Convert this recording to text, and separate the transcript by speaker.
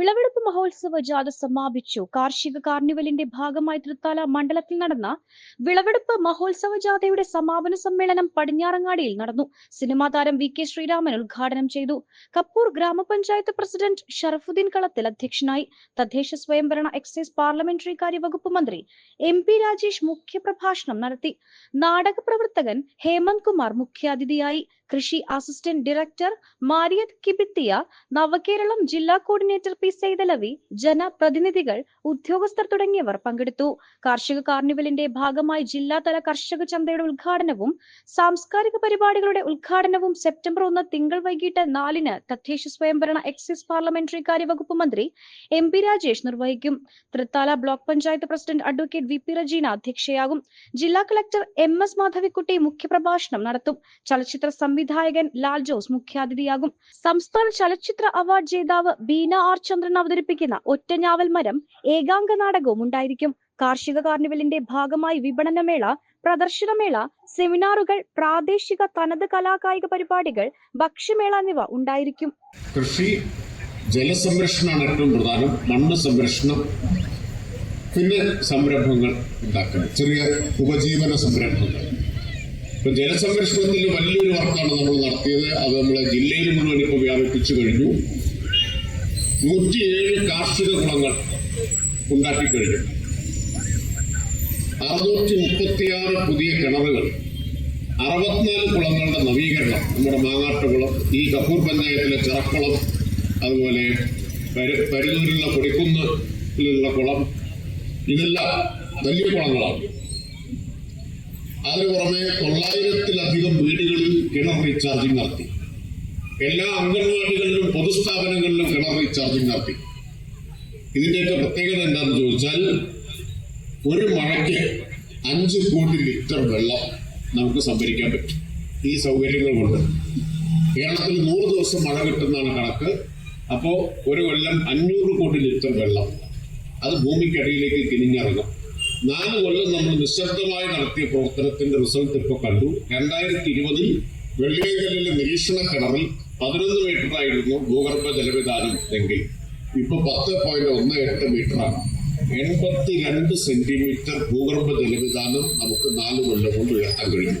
Speaker 1: വിളവെടുപ്പ് മഹോത്സവ ജാഥ സമാപിച്ചു. കാർഷിക കാർണിവലിന്റെ ഭാഗമായി തൃത്താല മണ്ഡലത്തിൽ നടന്ന വിളവെടുപ്പ് മഹോത്സവ ജാഥയുടെ സമാപന സമ്മേളനം പടിഞ്ഞാറങ്ങാടിയിൽ നടന്നു. സിനിമാ താരം വി കെ ശ്രീരാമൻ ഉദ്ഘാടനം ചെയ്തു. കപ്പൂർ ഗ്രാമപഞ്ചായത്ത് പ്രസിഡന്റ് ഷറഫുദ്ദീൻ കളത്തിൽ അധ്യക്ഷനായി. തദ്ദേശ സ്വയംഭരണ എക്സൈസ് പാർലമെന്ററി കാര്യ വകുപ്പ് മന്ത്രി എം പി രാജേഷ് മുഖ്യപ്രഭാഷണം നടത്തി. നാടക പ്രവർത്തകൻ ഹേമന്ത് കുമാർ മുഖ്യാതിഥിയായി. കൃഷി അസിസ്റ്റന്റ് ഡയറക്ടർ മാരിയത് കിബിത്തിയ നവകേരളം ജില്ലാ കോർഡിനേറ്റർ പി സൈതലവി ജനപ്രതിനിധികൾ ഉദ്യോഗസ്ഥർ തുടങ്ങിയവർ പങ്കെടുത്തു. കാർഷിക കാർണിവലിന്റെ ഭാഗമായി ജില്ലാതല കർഷക ചന്തയുടെ ഉദ്ഘാടനവും സാംസ്കാരിക പരിപാടികളുടെ ഉദ്ഘാടനവും സെപ്റ്റംബർ ഒന്ന് തിങ്കൾ വൈകിട്ട് നാലിന് തദ്ദേശ സ്വയംഭരണ എക്സൈസ് പാർലമെന്ററി കാര്യവകുപ്പ് മന്ത്രി എം പി രാജേഷ് നിർവഹിക്കും. Thrithala block panchayat president advocate V P Rejeena അധ്യക്ഷയാകും. ജില്ലാ കളക്ടർ എം എസ് മാധവിക്കുട്ടി മുഖ്യപ്രഭാഷണം നടത്തും. ചലച്ചിത്ര സംവിധായകൻ ലാൽ ജോസ് മുഖ്യാതിഥിയാകും. സംസ്ഥാന ചലച്ചിത്ര അവാർഡ് ജേതാവ് ബീന ആർ ചന്ദ്രൻ അവതരിപ്പിക്കുന്ന ഒറ്റഞ്ഞാവൽ മരം ഏകാംഗ നാടകവും ഉണ്ടായിരിക്കും. കാർഷിക കാർണിവലിന്റെ ഭാഗമായി വിപണനമേള പ്രദർശനമേള സെമിനാറുകൾ പ്രാദേശിക തനത് കലാകായിക പരിപാടികൾ ഭക്ഷ്യമേള എന്നിവ ഉണ്ടായിരിക്കും.
Speaker 2: കൃഷി ജലസംരക്ഷണമാണ് ഏറ്റവും പ്രധാനം. മണ്ണ് സംരക്ഷണം പിന്നെ സംരംഭങ്ങൾ ഉണ്ടാക്കണം. ചെറിയ ഉപജീവന സംരംഭങ്ങൾ. ഇപ്പൊ ജലസംരക്ഷണത്തിൽ വലിയൊരു വർക്കാണ് നമ്മൾ നടത്തിയത്. അത് നമ്മളെ ജില്ലയിൽ മുഴുവൻ ഇപ്പൊ വ്യാപിപ്പിച്ചു കഴിഞ്ഞു. നൂറ്റിയേഴ് കാർഷിക കുളങ്ങൾ ഉണ്ടാക്കി കഴിഞ്ഞു. അറുന്നൂറ്റി മുപ്പത്തിയാറ് പുതിയ കിണറുകൾ അറുപത്തിനാല് കുളങ്ങളുടെ നവീകരണം നമ്മുടെ മാങ്ങാട്ടുകുളം ഈ കപ്പൂർ പഞ്ചായത്തിലെ ചിറക്കുളം അതുപോലെ പരു- പരുന്നൂരിലുള്ള കൊടിക്കുന്നിലുള്ള കുളം ഇതെല്ലാം വലിയ കുളങ്ങളാണ്. അതിനു പുറമെ തൊള്ളായിരത്തിലധികം വീടുകളിൽ കിണർ റീചാർജിംഗ് നടത്തി. എല്ലാ അംഗൻവാടികളിലും പൊതുസ്ഥാപനങ്ങളിലും കിണർ റീചാർജിംഗ് നടത്തി. ഇതിന്റെയൊക്കെ പ്രത്യേകത എന്താണെന്ന് ചോദിച്ചാൽ ഒരു മഴയ്ക്ക് അഞ്ച് കോടി ലിറ്റർ വെള്ളം നമുക്ക് സംഭരിക്കാൻ പറ്റും. ഈ സൗകര്യങ്ങൾ കൊണ്ട്. കേരളത്തിൽ നൂറ് ദിവസം മഴ കിട്ടുന്നതാണ് കണക്ക്. അപ്പോൾ ഒരു കൊല്ലം അഞ്ഞൂറ് കോടി ലിറ്റർ വെള്ളം അത് ഭൂമിക്കടിയിലേക്ക് കിനിഞ്ഞിറങ്ങും നാല് കൊല്ലം നമ്മൾ നിശബ്ദമായി നടത്തിയ പ്രവർത്തനത്തിന്റെ റിസൾട്ട് ഇപ്പോൾ കണ്ടു. രണ്ടായിരത്തി ഇരുപതിൽ വെള്ളിയങ്കലിലെ നിരീക്ഷണ കിണറിൽ പതിനൊന്ന് മീറ്റർ ആയിരുന്നു ഭൂഗർഭ ജലവിധാനം എങ്കിൽ. ഇപ്പൊ പത്ത് പോയിന്റ് ഒന്ന് എട്ട് മീറ്ററാണ് എൺപത്തി രണ്ട് സെന്റിമീറ്റർ ഭൂഗർഭ ജലവിധാനം നമുക്ക് നാല് കൊല്ലം കൊണ്ട് ഉയർത്താൻ കഴിഞ്ഞു